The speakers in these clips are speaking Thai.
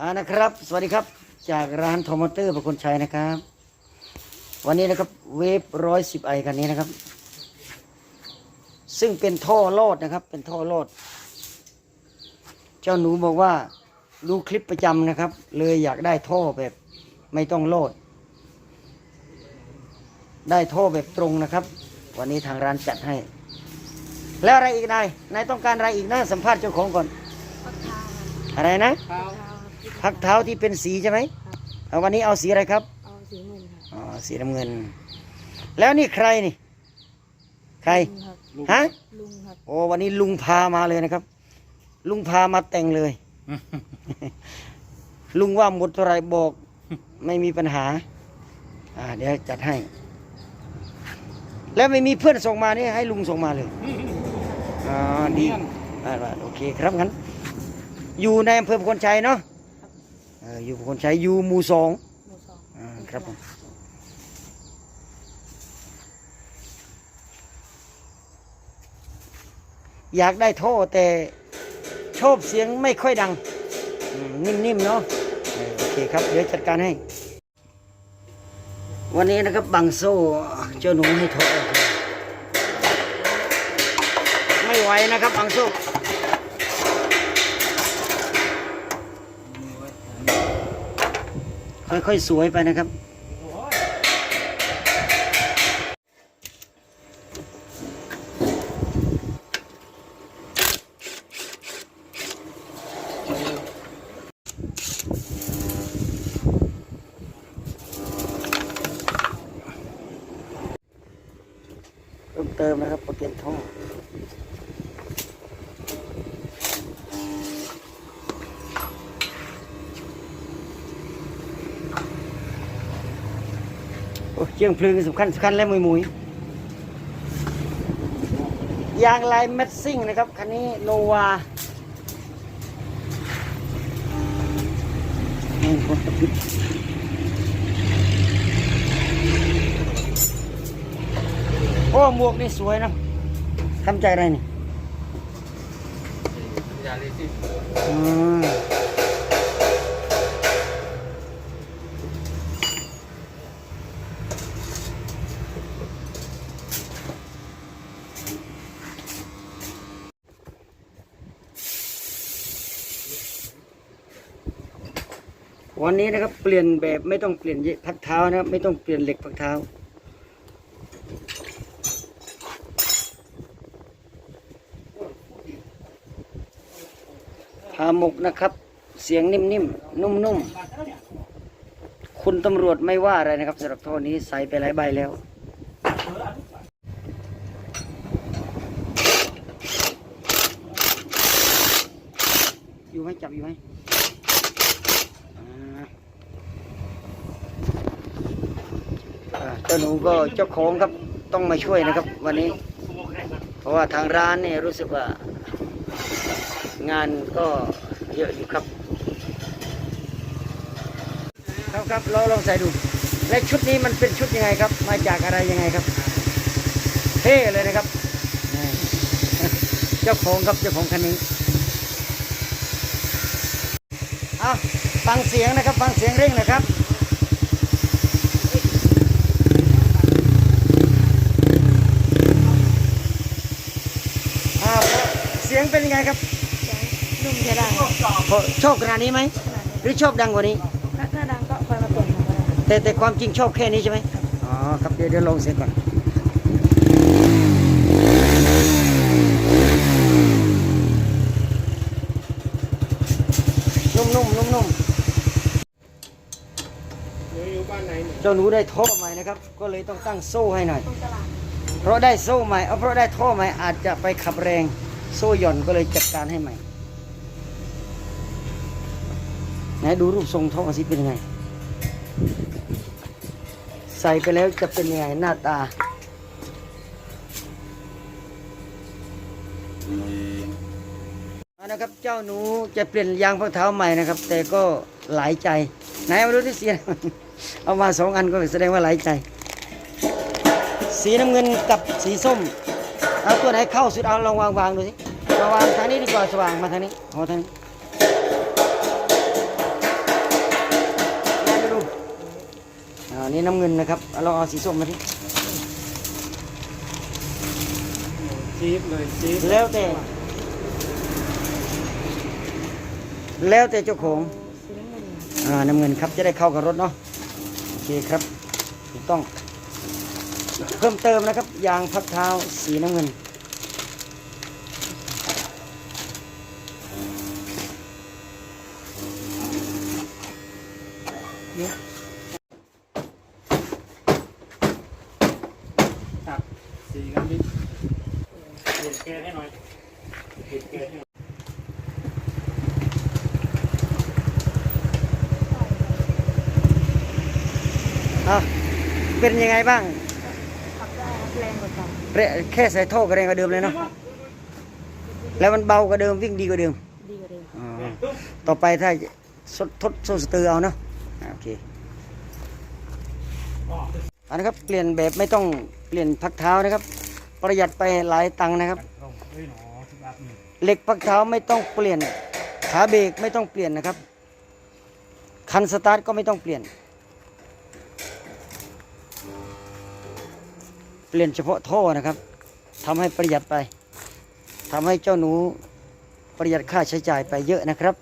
อ่านะครับ สวัสดีครับ จากร้านโทมอเตอร์ประคนชัยนะครับ วันนี้นะครับเวฟร้อยสิบไอคันนี้นะครับ ซึ่งเป็นท่อโลดนะครับ เป็นท่อโลดเจ้าหนูบอกว่าดูคลิปประจำนะครับ เลยอยากได้ท่อแบบไม่ต้องโลดได้ท่อแบบตรงนะครับ วันนี้ทางร้านจัดให้ แล้วอะไรอีกนายนายต้องการอะไรอีกนะสัมภาษณ์เจ้าของก่อน อะไรนะเท้าพักเท้าที่เป็นสีใช่ไหมเอาวันนี้เอาสีอะไรครับเอาสีเงินครับอ๋อสีน้ำเงิน แล้วนี่ใครนี่ ใครลุงครับฮะลุงครับโอ้วันนี้ลุงพามาเลยนะครับ ลุงพามาแต่งเลย ลุงว่าหมดเท่าไหรบอก ไม่มีปัญหา อ่า เดี๋ยวจัดให้ แล้วไม่มีเพื่อนส่งมานี่ให้ลุงส่งมาเลยอ๋อดีอ่าโอเคครับงั้น อยู่ในอำเภอพคนชัยเนาะเอออยู่พคนชัยอยู่หมู่สองหมู่สองอ่าครับผมอยากได้ท่อแต่ชอบเสียงไม่ค่อยดังอืมนิ่มๆเนาะเออโอเคครับ เดี๋ยวจัดการให้ วันนี้นะครับบังโซ่เจ้าหนูให้ถอดออกเลยไม่ไหวนะครับบังโซ่ ค่อยๆ สวยไปนะครับเพิ่มเติมนะครับโปรเกนท่อ โอ้เชียงพลึงสำคัญสำคัญและมุยมุยยางลายแมทซิ่งนะครับ คันนี้โนวาโอ้หมวกนี่สวยนะทำใจอะไรนี่ยาลิซิ วันนี้นะครับเปลี่ยนแบบไม่ต้องเปลี่ยนยพักเท้านะครับ ไม่ต้องเปลี่ยนเหล็กพักเท้า พาหมกนะครับ เสียงนิ่มๆนุ่มๆ คุณตำรวจไม่ว่าอะไรนะครับสำหรับท่อนี้ใส่ไปหลายใบแล้วอยู่ไหมจับอยู่ไหม เจ้าหนูก็เจ้าของครับต้องมาช่วยนะครับ วันนี้ เพราะว่าทางร้านเนี่ยรู้สึกว่า งานก็เยอะอยู่ครับ ครับครับเราลองใส่ดู และชุดนี้มันเป็นชุดยังไงครับ มาจากอะไรยังไงครับ เท่เลยนะครับ เจ้าของครับเจ้าของคันนี้ เอา ฟังเสียงนะครับ ฟังเสียงเร่งนะครับอ่าเสียงเป็นยังไงครับเสียงนุ่มใช้ได้พอชอบขนาดนี้ไหมขนาดนี้หรือชอบดังกว่านี้ถ้าถ้าดังก็คอยมาเปลี่ยนมาก็ได้แต่แต่ความจริงชอบแค่นี้ใช่ไหมอ๋อครับเดี๋ยวเดี๋ยวลองเสียงก่อนนุ่มๆนุ่ม หนูอยู่บ้านไหนเนี่ย ๆเจ้าหนูได้ท่อใหม่นะครับ ก็เลยต้องตั้งโซ่ให้หน่อย เพราะได้โซ่ใหม่เอาเพราะได้ท่อใหม่อาจจะไปขับแรงโซ่หย่อนก็เลยจัดการให้ใหม่ไหนดูรูปทรงท่อสิเป็นไง ใส่ไปแล้วจะเป็นยังไงหน้าตา นะครับเจ้าหนูจะเปลี่ยนยางพักเท้าใหม่นะครับ แต่ก็หลายใจ ไหนมาดูที่เสียเอามาสองอันก็แสดงว่าหลายใจ สีน้ำเงินกับสีส้ม เอาตัวไหนเข้าสุดเอาลองวางวางดูสิมาวางทางนี้ดีกว่าสว่างมาทางนี้หอทางนี้ดูอันนี้น้ำเงินนะครับเราเอาสีส้มมาที่จี๊บเลยจี๊บแล้วแต่ แล้วแต่เจ้าของ น้ำเงินครับจะได้เข้ากับรถเนาะโอเคครับถูกต้อง เพิ่มเติมนะครับยางพักเท้าสีน้ำเงินครับสีกันดิเปลี่ยนแกนให้หน่อยเปลี่ยนแกนให้ หน่อยอะเป็นยังไงบ้างขับได้ครับแรงกว่าเก่าเรแค่ใส่ท่อก็แรงกว่าเดิมเลยเนาะแล้วมันเบากว่าเดิมวิ่งดีกว่าเดิมดีกว่าเดิมอ๋อต่อไปถ้าสดทดโซสเตอร์เอาเนาะอะโอเคอันนะครับเปลี่ยนแบบไม่ต้องเปลี่ยนพักเท้านะครับ ประหยัดไปหลายตังค์นะครับเฮ้ยหนอสิบาทนี่เหล็กพักเท้าไม่ต้องเปลี่ยนขาเบรกไม่ต้องเปลี่ยนนะครับคันสตาร์ทก็ไม่ต้องเปลี่ยน เปลี่ยนเฉพาะท่อนะครับทำให้ประหยัดไปทำให้เจ้าหนูประหยัดค่าใช้จ่ายไปเยอะนะครับ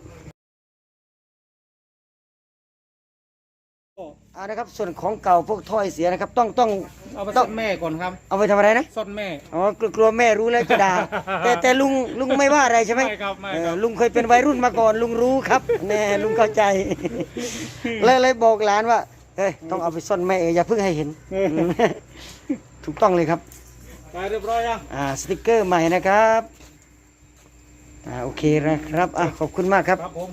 เอานะครับส่วนของเก่าพวกถ้อยเสียนะครับ ต้องต้องเอาไปต้ซ่อองนแม่ก่อนครับ เอาไปทำอะไรนะซ่อนแม่อ๋อกลัวกลัวแม่รู้แล้วจะด่าแต่แต่ลุงลุงไม่ว่าอะไรใช่ไหมไม่ครับไม่เอครัอบลุงเคยเป็นวัยรุ่นมาก่อน ลุงรู้ครับแน่ลุงเข้าใจเลยเลยบอกหลานว่าเฮ้ยต้องเอาไปซ่อนแม่เอออย่าเพิ่งให้เห็น ถูกต้องเลยครับไปเรียบร้อยยังอ่าสติกเกอร์ใหม่นะครับอ่าโอเคนะครับอะขอบคุณมากครับ ครับผม